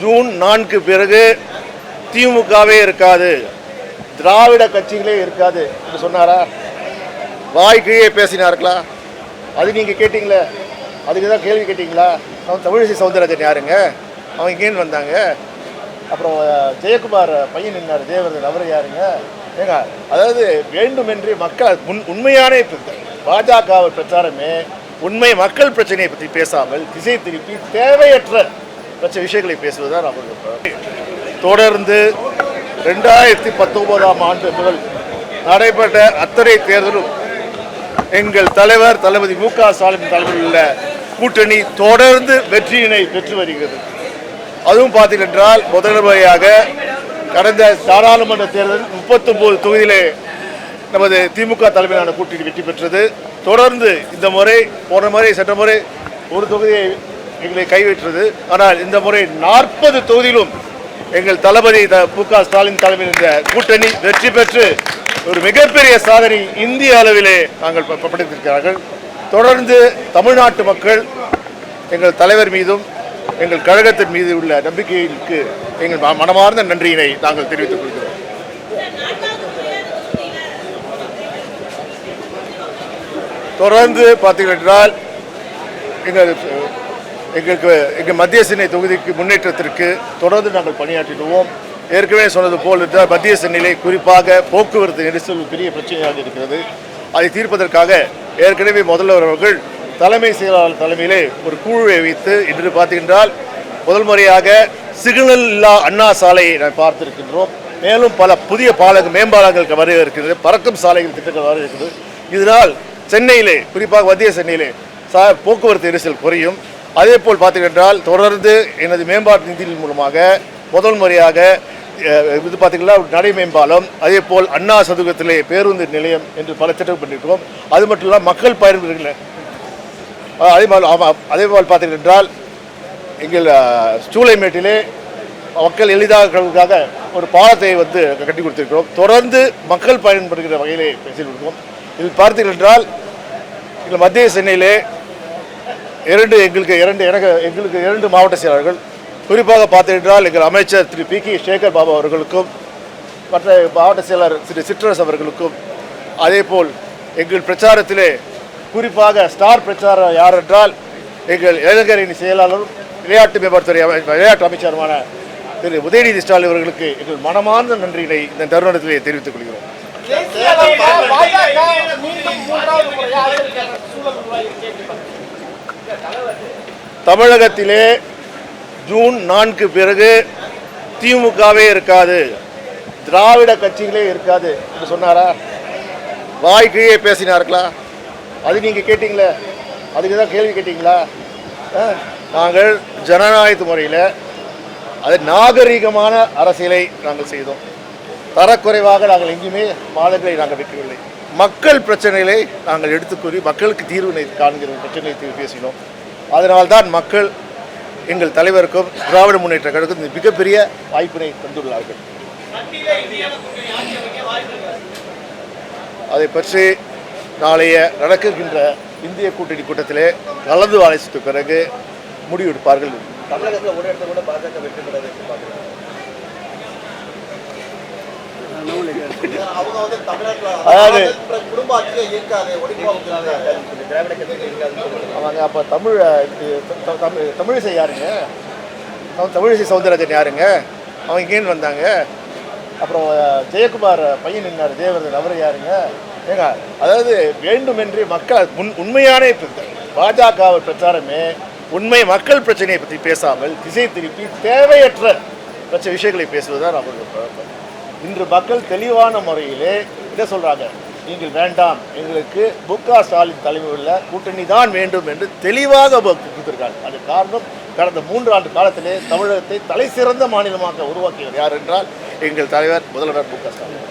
June நான்கு பிறகு திமுகவே இருக்காது. திராவிட கட்சிகளே இருக்காது என்று சொன்னாரா? வாய்க்கையே பேசினார்களா? அது நீங்கள் கேட்டிங்களே. அதுக்கு தான் கேள்வி கேட்டிங்களா? அவன் தமிழிசை சவுந்தரராஜன் யாருங்க? அவங்க இங்கேன்னு வந்தாங்க. அப்புறம் ஜெயக்குமார் பையன் நின்னார் தேவரதன். அவர் யாருங்க? ஏங்க அதாவது வேண்டுமென்றே மக்கள் உண் உண்மையான இப்ப பாஜக பிரச்சாரமே உண்மை மக்கள் பிரச்சனையை பற்றி பேசாமல் திசை திருப்பி தேவையற்ற மற்ற விஷயங்களை பேசுவதுதான் நமக்கு தொடர்ந்து ரெண்டாயிரத்தி பத்தொன்பதாம் ஆண்டு முதல் நடைபெற்ற அத்தனை தேர்தலும் எங்கள் தலைவர் தளபதி மு க ஸ்டாலின் தலைமையில் உள்ள கூட்டணி தொடர்ந்து வெற்றியினை பெற்று வருகிறது. அதுவும் பார்த்தீங்கன்றால் முதல் முறையாக கடந்த நாடாளுமன்ற தேர்தல் முப்பத்தொம்போது தொகுதியிலே நமது திமுக தலைமையிலான கூட்டணி வெற்றி பெற்றது. தொடர்ந்து இந்த முறை போன முறை சென்ற முறை ஒரு தொகுதியை எங்களை கைவிட்டது. ஆனால் இந்த முறை நாற்பது தொகுதியிலும் எங்கள் தளபதி த- மு க ஸ்டாலின் தலைமையில் இந்த கூட்டணி வெற்றி பெற்று ஒரு மிகப்பெரிய சாதனை இந்திய அளவிலே நாங்கள் ப- படைத்திருக்கிறார்கள். தொடர்ந்து தமிழ்நாட்டு மக்கள் எங்கள் தலைவர் மீதும் எங்கள் கழகத்தின் மீது உள்ள நம்பிக்கைக்கு எங்கள் ம- மனமார்ந்த நன்றியினை நாங்கள் தெரிவித்துக் கொள்கிறோம். தொடர்ந்து பார்த்தீர்கள் என்றால் எங்கள் எங்களுக்கு எங்கள் மத்திய சென்னை தொகுதிக்கு முன்னேற்றத்திற்கு தொடர்ந்து நாங்கள் பணியாற்றிடுவோம். ஏற்கனவே சொன்னது போல் என்றால் மத்திய சென்னையிலே குறிப்பாக போக்குவரத்து நெரிசல் பெரிய பிரச்சனையாக இருக்கிறது. அதை தீர்ப்பதற்காக ஏற்கனவே முதல்வர் அவர்கள் தலைமை செயலாளர் தலைமையிலே ஒரு குழுவை வைத்து இன்று பார்த்தீங்கன்றால் முதல் முறையாக சிக்னல் இல்லா அண்ணா சாலையை நாம் பார்த்திருக்கின்றோம். மேலும் பல புதிய பாலங்கள் மேம்பாலங்களுக்கு வர இருக்கிறது. பறக்கும் சாலைகள் திட்டங்கள் வர இருக்கிறது. இதனால் சென்னையிலே குறிப்பாக மத்திய சென்னையிலே சா போக்குவரத்து நெரிசல் குறையும். அதே போல் பார்த்தீங்கன்றால் தொடர்ந்து எனது மேம்பாட்டு நிதியின் மூலமாக முதல் முறையாக இது பார்த்தீங்கன்னா நடை மேம்பாலம் அதே போல் அண்ணா சதுக்கத்திலே பேருந்து நிலையம் என்று பல திட்டம் பண்ணியிருக்கோம் அது மட்டும் இல்லாமல் மக்கள் பயன்படுகிற அதே போல் ஆமாம் அதே போல் பார்த்தீங்கன்றால் எங்கள் சூளைமேட்டிலே மக்கள் எளிதாக ஒரு பாலத்தை வந்து கட்டி கொடுத்திருக்கிறோம். தொடர்ந்து மக்கள் பயன்படுகிற வகையிலே பேசி கொடுக்கிறோம். இதில் பார்த்தீர்கள் என்றால் எங்கள் மத்திய சென்னையிலே இரண்டு எங்களுக்கு இரண்டு எனக்கு எங்களுக்கு இரண்டு மாவட்ட செயலாளர்கள். குறிப்பாக பார்த்தீர்கள் எங்கள் அமைச்சர் திரு பி கே சேகர் பாபு அவர்களுக்கும் மற்ற மாவட்ட செயலாளர் திரு சிற்றரசு அவர்களுக்கும் அதேபோல் எங்கள் பிரச்சாரத்திலே குறிப்பாக ஸ்டார் பிரச்சாரம் யார் என்றால் எங்கள் இளைஞரணி செயலாளரும் விளையாட்டு மேம்பாட்டுத்துறை அமை- விளையாட்டு அமைச்சருமான திரு உதயநிதி ஸ்டாலின் அவர்களுக்கு எங்கள் மனமார்ந்த நன்றியினை இந்த தருணத்திலே தெரிவித்துக் கொள்கிறோம். தமிழகத்திலே ஜூன் நான்கு பிறகு திமுகவே இருக்காது. திராவிட கட்சிகளே இருக்காது என்று சொன்னாரா? வாய்க்கையே பேசினார்களா? அது நீங்கள் கேட்டிங்களே? அதுக்கு தான் கேள்வி கேட்டிங்களா? நாங்கள் ஜனநாயக முறையில் அது நாகரிகமான அரசியலை நாங்கள் செய்தோம். தரக்குறைவாக நாங்கள் எங்கேயுமே மாதங்களை நாங்கள் விற்கவில்லை மக்கள் பிரச்சனைகளை நாங்கள் எடுத்துக்கூறி மக்களுக்கு தீர்வினை காண்கிற பிரச்சனையை தீர்வு பேசினோம். அதனால்தான் மக்கள் எங்கள் தலைவருக்கும் திராவிட முன்னேற்ற கழகத்துக்கும் இந்த மிகப்பெரிய வாய்ப்பினை தந்துள்ளார்கள். அதை பற்றி நாளைய நடக்குகின்ற இந்திய கூட்டணி கூட்டத்திலே கலந்து ஆலோசித்த பிறகு முடிவெடுப்பார்கள். தமிழகத்தில் ஒரு இடத்துல கூட பாஜக வெற்றி பெறாது அவங்க வந்து தமிழ்நாட்டில் அதாவது குடும்ப ஆட்சியே இருக்காது ஒடிப்பாங்க திராவிட கட்சிகள் இருக்காதுன்னு அதாவது அவங்க அப்போ தமிழ் த- தமிழ் தமிழிசை யாருங்க? அவன் தமிழிசை சவுந்தரராஜன் யாருங்க? அவங்க இங்கேன்னு வந்தாங்க. அப்புறம் ஜெயக்குமார் பையன் நின்னார் ஜெயவர்தன் அவர் யாருங்க? ஏங்க அதாவது வேண்டுமென்றே மக்கள் உண் உண்மையான இப்ப பாஜக பிரச்சாரமே உண்மை மக்கள் பிரச்சனையை பற்றி பேசாமல் திசை திருப்பி தேவையற்ற பிரச்சனை விஷயங்களை பேசுவதுதான் நான் பழக்கம். இன்று மக்கள் தெளிவான முறையிலே இதை சொல்கிறாங்க நீங்கள் வேண்டாம் எங்களுக்கு மு க ஸ்டாலின் தலைமையில் கூட்டணி தான் வேண்டும் என்று தெளிவாக கொடுத்திருக்காங்க. அது காரணம் கடந்த மூன்று ஆண்டு காலத்திலே தமிழகத்தை தலை சிறந்த மாநிலமாக உருவாக்கியவர் யார் என்றால் எங்கள் தலைவர் முதல்வர் மு க ஸ்டாலின்.